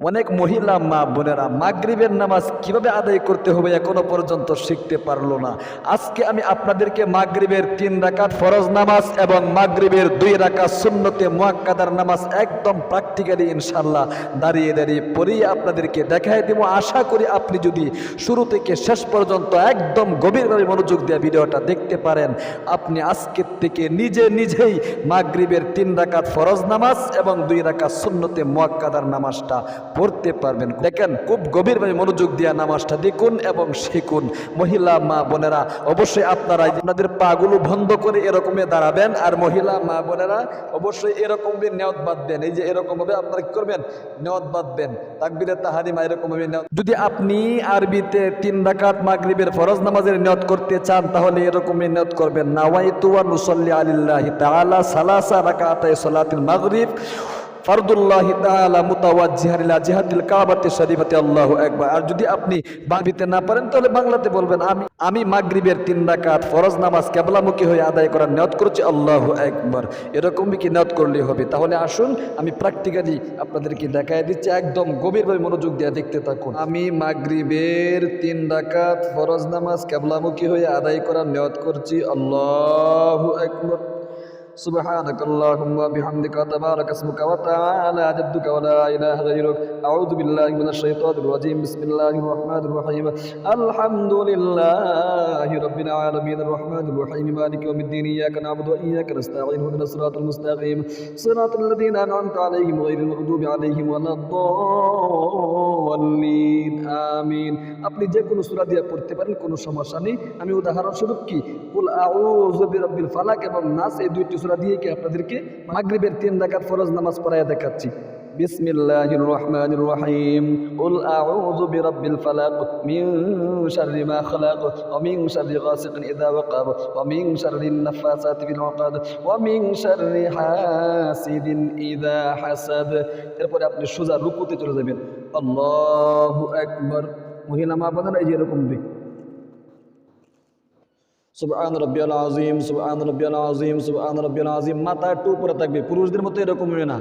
অনেক মহিলা মা বোনেরা মাগরিবের নামাজ কীভাবে আদায় করতে হবে এখনও পর্যন্ত শিখতে পারল না। আজকে আমি আপনাদেরকে মাগরিবের তিন রাকাত ফরজ নামাজ এবং মাগরিবের দুই রাকাত সুন্নতে মুয়াক্কাদার নামাজ একদম প্র্যাকটিক্যালি ইনশাল্লাহ দাঁড়িয়ে দাঁড়িয়ে পড়িয়ে আপনাদেরকে দেখাই দেবো। আশা করি আপনি যদি শুরু থেকে শেষ পর্যন্ত একদম গভীরভাবে মনোযোগ দিয়ে ভিডিওটা দেখতে পারেন, আপনি আজকের থেকে নিজে নিজেই মাগরিবের তিন রাকাত ফরজ নামাজ এবং দুই রাকাত সুন্নতে মুয়াক্কাদার নামাজটা পড়তে পারবেন। দেখেন, খুব গভীরভাবে মনোযোগ দিয়ে নামাজটা দেখুন এবং শিখুন। মহিলা, মা, বোনেরা, অবশ্যই আপনারা আপনাদের পাগুলো বন্ধ করে এরকমই দাঁড়াবেন আর মহিলা, মা, বোনেরা অবশ্যই এরকম নেওয়াত বাঁধবেন এই যে এরকমভাবে আপনারা কি করবেন? নেওয়াত বাঁধবেন তাকবিরে তাহারিমা এরকম ভাবে নেওয়াত যদি আপনি আরবিতে তিন রাকাত মাগরিবের ফরজ নামাজের নিয়ত করতে চান, তাহলে এরকমই নিয়ত করবেন। নাওয়াইতু ওয়া নুসাল্লি আলিল্লাহি তাআলা সালাসা রাকাতাই সালাতিল মাগরিব। ফারদুল্লাহ তাআলা মুতাওয়াজ্জিহান ইলা জিহাদিল কাবাতি শরীফাতি আল্লাহু আকবার। আর যদি আপনি বাংলাতে না পারেন, তাহলে বাংলাতে বলবেন, আমি আমি মাগরিবের তিন রাকাত ফরজ নামাজ কেবলামুখী হয়ে আদায় করার নিয়ত করছি, আল্লাহু আকবার। এরকমই কি নিয়ত করলেই হবে? তাহলে আসুন, আমি প্র্যাকটিক্যালি আপনাদেরকে দেখায় দিচ্ছি, একদম গভীরভাবে মনোযোগ দিয়ে দেখতে থাকুন। আমি মাগরিবের তিন রাকাত ফরজ নামাজ কেবলামুখী হয়ে আদায় করার নিয়ত করছি, আল্লাহু আকবার। سبحانك اللهم وبحمدك وتبارك اسمك وتعالى جدك ولا اله غيرك اعوذ بالله من الشيطان الرجيم بسم الله الرحمن الرحيم الحمد لله رب العالمين الرحمن الرحيم مالك يوم الدين اياك نعبد واياك نستعين اهدنا الصراط المستقيم صراط الذين انعمت عليهم غير المغضوب عليهم ولا الضالين আমিন আপনি যে কোনো সূরা দিয়ে পড়তে পারেন কোনো সমস্যা নেই আমি উদাহরণস্বরূপ কি কুল আউযু বিরাব্বিল ফালাক এবং নাস এই দুইটি সূরা দিয়ে কি আপনাদেরকে মাগরিবের তিন রাকাত ফরজ নামাজ পড়ায় দেখাচ্ছি। রহিম কুল আউযু বিরাব্বিল ফালাক, মিন শাররি মা খালাক, ওয়া মিন শাররি গাসিকিন ইযা ওয়াকাব, ওয়া মিন শাররিন নাফাসাতি ফিল উকাদ ওয়া মিন শাররি হাসিদিন ইযা হাসাদ। এরপরে আপনি সোজা রুকুতে চলে যাবেন। আল্লাহু আকবার। মহিলা মা বোনেরা এই যে এরকম দিক সুবহান রব্বিয়াল আজিম সুবহান রব্বিয়াল আজিম সুবহান রব্বিয়াল আজিম মাথা একটু উপরে থাকবে। পুরুষদের মতো এরকম হবে না।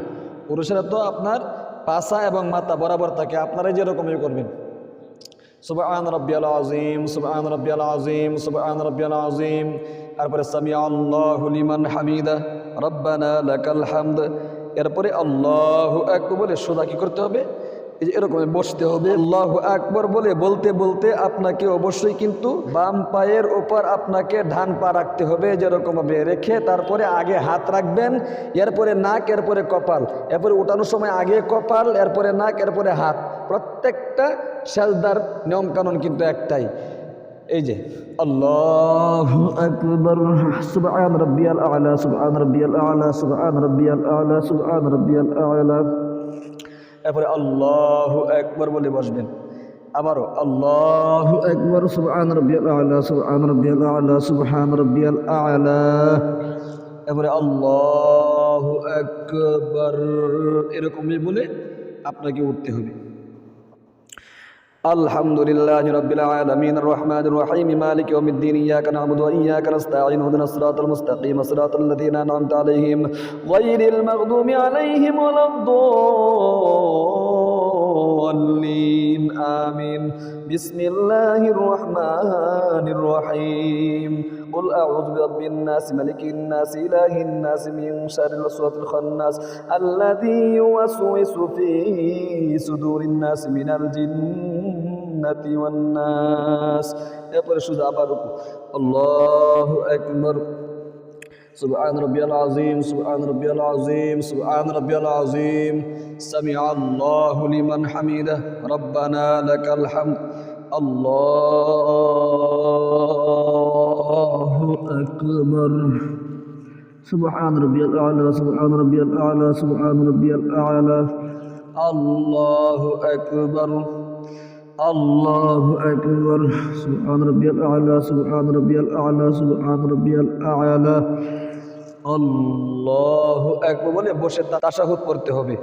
পুরুষেরা তো আপনার পাশা এবং মাথা বরাবর থাকে। আপনারাই যেরকমই করবেন। সুবহান রব্বিয়াল আজিম সুবহান রব্বিয়াল আজিম সুবহান রব্বিয়াল আজিম তারপরে সামি আল্লাহু লিমান হামিদা। রব্বানা লাকাল হামদ। এরপরে আল্লাহু আকবার। বলে সোজা কি করতে হবে? এরকম বসতে হবে, আল্লাহ আকবর বলে, বলতে বলতে আপনাকে অবশ্যই কিন্তু বাম পায়ের ওপর আপনাকে ডান পা রাখতে হবে যেরকম ভাবে রেখে, তারপরে আগে হাত রাখবেন, এরপরে নাক, এরপরে কপাল, এরপরে উঠানোর সময় আগে কপাল, এরপরে নাক, এরপরে হাত, প্রত্যেকটা সেজদার নিয়মকানুন কিন্তু একটাই। এই যে, আল্লাহ আকবর, সুবহান রাব্বিয়াল আলা, সুবহান রাব্বিয়াল আলা, সুবহান রাব্বিয়াল আলা, সুবহান রাব্বিয়াল আলা। এরপরে আল্লাহ একবার বলে বসবেন। আবারও আল্লাহ একবার সুবহান রাব্বিয়াল আলা, সুবহান রাব্বিয়াল আলা, সুবহান রাব্বিয়াল আলা। এরপরে আল্লাহ একবার এরকমই বলে আপনাকে উঠতে হবে। الحمد لله رب العالمين الرحمن الرحيم مالك يوم الدين إياك نعبد وإياك نستعين اهدنا الصراط المستقيم صراط الذين أنعمت عليهم غير المغضوب عليهم ولا الضالين. آمين. بسم الله الرحمن الرحيم. قل أعوذ برب الناس ملك الناس إله الناس من شر الوسواس الخناس الذي يوسوس في صدور الناس من الجنة والناس এরপরে শুধু আবার আল্লাহ একবার سبحان ربي العظيم سبحان ربي العظيم سبحان ربي العظيم سمع الله لمن حمده ربنا لك الحمد الله أكبر سبحان ربي الأعلى سبحان ربي الأعلى سبحان ربي الأعلى الله أكبر الله أكبر سبحان ربي الأعلى سبحان ربي الأعلى سبحان ربي الأعلى আল্লাহ একবার বলে বসে তাশাহুদ পড়তে হবে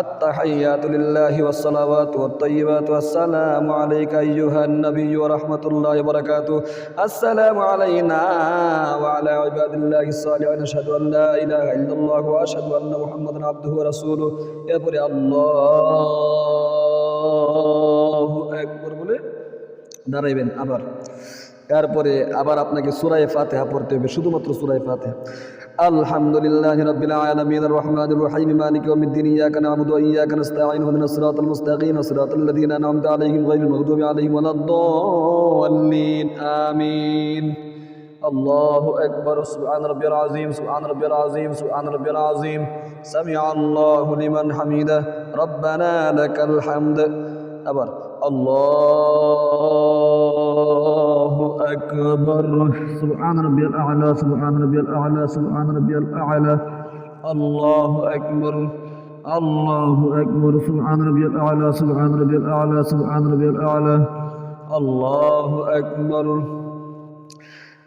আত্তাহিয়াতু লিল্লাহি ওয়াস সালাওয়াতু ওয়াত তাইয়্যিবাতু আসসালামু আলাইকা আইয়ুহান নাবিয়্যু ওয়া রাহমাতুল্লাহি ওয়া বারাকাতুহু আসসালামু আলাইনা ওয়া আলা ইবাদিল্লাহিস সালিহিন আশহাদু আন লা ইলাহা ইল্লাল্লাহ ওয়া আশহাদু আন্না মুহাম্মাদান আবদুহু ওয়া রাসূলুহু এরপরে আল্লাহ দাঁড়াইবেন আবার তারপরে আবার আপনাকে সুরায় ফাতেহা পড়তে হবে শুধুমাত্র সুরায় ফাতেহা আলহামদুলিল্লাহ রাব্বিল আলামিন আর রহমানির রহিম মালিক ইয়াউমিদ্দিন ইয়াকা না'বুদু ওয়া ইয়াকা নাস্তাঈন ইহদিনাস সিরাতাল মুস্তাকিম সিরাতাল লাযীনা আন'আমতা আলাইহিম গায়রিল মাগদুবি আলাইহিম ওয়ালাদ-দাল্লিন আমিন الله أكبر سبحان ربي العظيم سبحان ربي العظيم سبحان ربي العظيم سمع الله لمن حمده ربنا لك الحمد أبر الله أكبر سبحان ربي الأعلى سبحان ربي الأعلى سبحان ربي الأعلى الله أكبر الله أكبر سبحان ربي الأعلى سبحان ربي الأعلى سبحان ربي الأعلى الله أكبر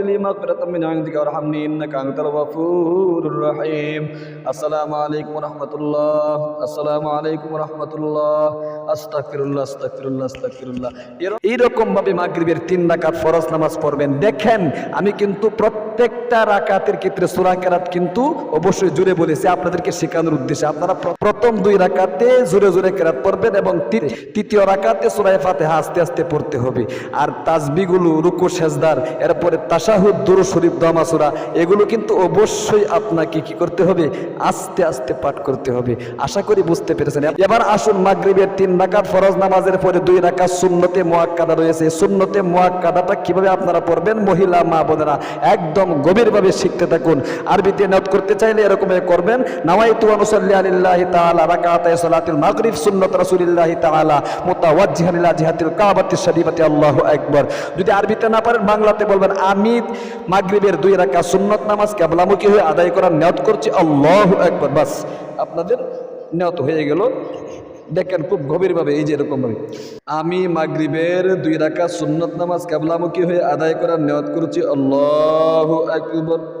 لي مغفرة من عندك وارحمني إنك أنت الغفور الرحيم السلام عليكم ورحمة الله السلام عليكم ورحمة الله أستغفر الله أستغفر الله أستغفر الله এইরকম ভাবে মাগরিবের তিন রাকাত ফরজ নামাজ পড়বেন দেখেন আমি কিন্তু প্রত্যেকটা রাকাতের ক্ষেত্রে সূরা কেরাত কিন্তু অবশ্যই জুড়ে বলেছি, আপনাদেরকে শেখানোর উদ্দেশ্যে। আপনারা প্রথম দুই রাকাতে জোরে জোরে কেরাত পড়বেন এবং তৃতীয় রাকাতে সূরা ফাতিহা আস্তে আস্তে পড়তে হবে। আর তাসবিগুলো রুকু, সেজদার, এরপরে তাশাহুদ, দুরু, শরীফ, দমা সূরা, এগুলো কিন্তু অবশ্যই আপনাকে কি করতে হবে? আস্তে আস্তে পাঠ করতে হবে। আশা করি বুঝতে পেরেছেন। এবার আসুন মাগরিবের তিন রাকাত, ফরজ নামাজের পরে দুই রাকাত সুন্নতে মুআক্কাদা রয়েছে। সুন্নতে মুআক্কাদাটা কীভাবে আপনারা পড়বেন? মহিলা, মা, বোনেরা একদম গভীরভাবে শিখতে থাকুন। আরবিতে নোট করতে চাইলে এরকম করবেন, নাওয়াইতু অনুসাল্লি আলিল্লাহি তাআলা রাকাতায় সালাতুল মাগরিব সুন্নাত রাসূলিল্লাহি তাআলা মুতাওয়াজ্জিহান ইলা জিহাতিল কাবাতি শরীফাতি। আল্লাহু আকবার। যদি আরবিতে না পারেন, বাংলাতে বলবেন আমি মাগরিবের দুই রাকাত সুন্নত নামাজ কিবলামুখী হয়ে আদায় করার নিয়ত করছি। আল্লাহু আকবার। বাস, আপনাদের নিয়ত হয়ে গেল। দেখেন খুব গভীরভাবে, এই যে এরকম ভাবে। আমি মাগরিবের দুই রাখা সুন্নত নামাজ কেবলামুখী হয়ে আদায় করার নিয়ত করছি। আল্লাহ আকবার।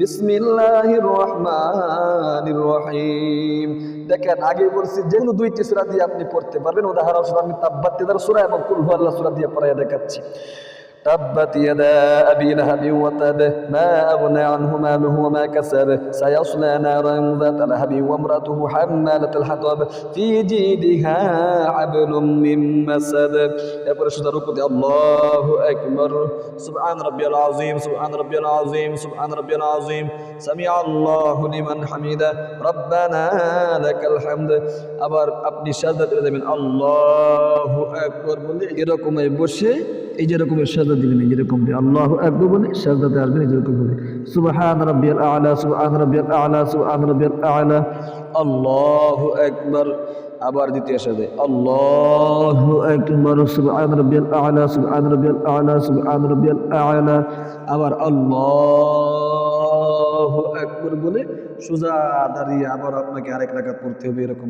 بسم الله الرحمن الرحيم দেখেন আগে বলছি যে কোনো দুইটি সূরা দিয়ে আপনি পড়তে পারবেন উদাহরণস্বরূপ আমি তাব্বাত ইয়াদার সূরা এবং কুল হুয়াল্লাহ সূরা দিয়ে পড়াইয়া দেখাচ্ছি تبت يدا أبي لهب وتب ما أغنى عنه ماله وما كسب سيصلى نارا ذات لهب وامرأته حمالة الحطب في جيدها حبل من مسد এরপরে শুধু রুকুতে আল্লাহু আকবার সুবহান রাব্বিয়াল আযীম সুবহান রাব্বিয়াল আযীম সুবহান রাব্বিয়াল আযীম সামিআ আল্লাহু লিমান হামিদা রব্বানা লাকাল হামদ আবার আপনি সাজদা করে দেবেন আল্লাহু আকবার বলে এরকম বসে এই যেরকম সাজদা দিবেন, এই যেরকম দিয়ে আল্লাহু আকবার বলে সাজদাতে আসবেন এই যেরকম ভাবে। সুবহান রাব্বিয়াল আ'লা, সুবহান রাব্বিয়াল আ'লা, সুবহান রাব্বিয়াল আ'লা। আল্লাহু আকবার। আবার দ্বিতীয় সাথে আল্লাহু আকবার, সুবহান রাব্বিয়াল আ'লা, সুবহান রাব্বিয়াল আ'লা, সুবহান রাব্বিয়াল আ'লা। আবার আল্লাহু আকবার বলে, সোজা দাঁড়িয়ে আবার আপনাকে আরেক রাকাত পড়তে হবে, এরকম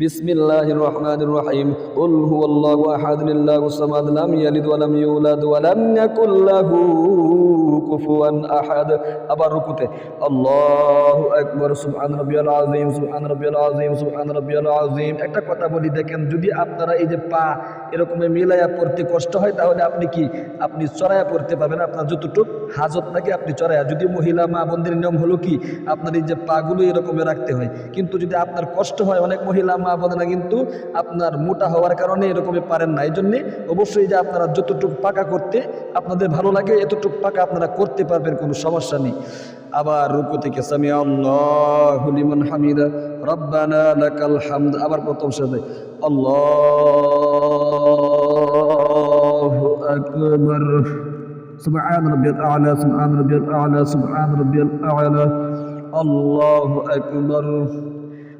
বিসমিল্লাহির রহমানির রহিম। আহাদ আল্লাহু সামাদ আহাদ। আবার রুকুতে, আল্লাহু আকবার, সুবহান রাব্বিয়াল আযীম একটা কথা বলি, দেখেন, যদি আপনারা এই যে পা এরকম মিলাইয়া পড়তে কষ্ট হয়, তাহলে আপনি কি? আপনি চড়াইয়া পড়তে পারবেন আপনার যতটুক হাজত নাকি আপনি চড়াইয়া। যদি মহিলা, মা বোনদের নিয়ম হলো কি? আপনার এই যে পাগুলো এরকমে রাখতে হয়। কিন্তু যদি আপনার কষ্ট হয়, অনেক মহিলা, মা বোনেরা কিন্তু আপনার মোটা হওয়ার কারণে এরকমই পারেন না এই জন্যে অবশ্যই যে আপনারা যতটুকু পাকা করতে আপনাদের ভালো লাগে এতটুকু পাকা আপনারা করতে পারবেন কোনো সমস্যা নেই আবার রুকু থেকে সামি আল্লাহু লিমান হামিদা রব্বানা লাকাল হামদ আবার প্রথম সাথে আল্লাহু আকবার سبحان ربي الأعلى سبحان ربي الأعلى سبحان ربي الأعلى الله أكبر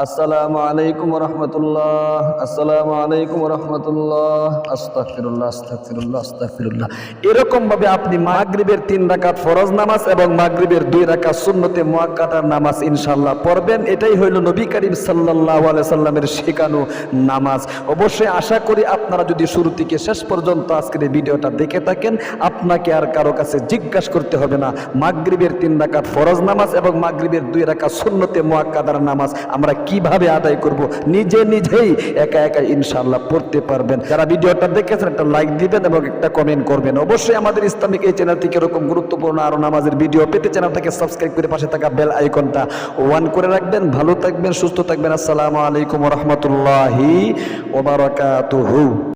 আসসালামু আলাইকুম রহমতুল্লাহ আসসালামু আলাইকুম রহমতুল্লাহ আস্তাগফিরুল্লাহ আস্তাগফিরুল্লাহ আস্তাগফিরুল্লাহ। এরকম ভাবে আপনি মাগরিবের তিন রাকাত ফরজ নামাজ এবং মাগরিবের দুই রাকাত সুন্নতে মুআক্কাদার নামাজ ইনশাআল্লাহ পড়বেন। এটাই হইল নবী করিম সাল্লাল্লাহু আলাইহি সাল্লামের শেখানো নামাজ। অবশ্যই আশা করি আপনারা যদি শুরু থেকে শেষ পর্যন্ত আজকের ভিডিওটা দেখে থাকেন, আপনাকে আর কারও কাছে জিজ্ঞাসা করতে হবে না। মাগরিবের তিন রাকাত ফরজ নামাজ এবং মাগরিবের দুই রাকাত সুন্নতে মুআক্কাদার নামাজ আমরা কীভাবে আদায় করব? নিজে নিজেই একা একা ইনশাল্লাহ পড়তে পারবেন। যারা ভিডিওটা দেখেছেন, একটা লাইক দিবেন এবং একটা কমেন্ট করবেন। অবশ্যই আমাদের ইসলামিক এই চ্যানেল থেকে এরকম গুরুত্বপূর্ণ আরও নামাজের ভিডিও পেতে চ্যানেল চ্যানেলটাকে সাবস্ক্রাইব করে পাশে থাকা বেল আইকনটা ওয়ান করে রাখবেন। ভালো থাকবেন, সুস্থ থাকবেন। আসসালামু আলাইকুম রহমতুল্লাহি ওবারাকাতুহু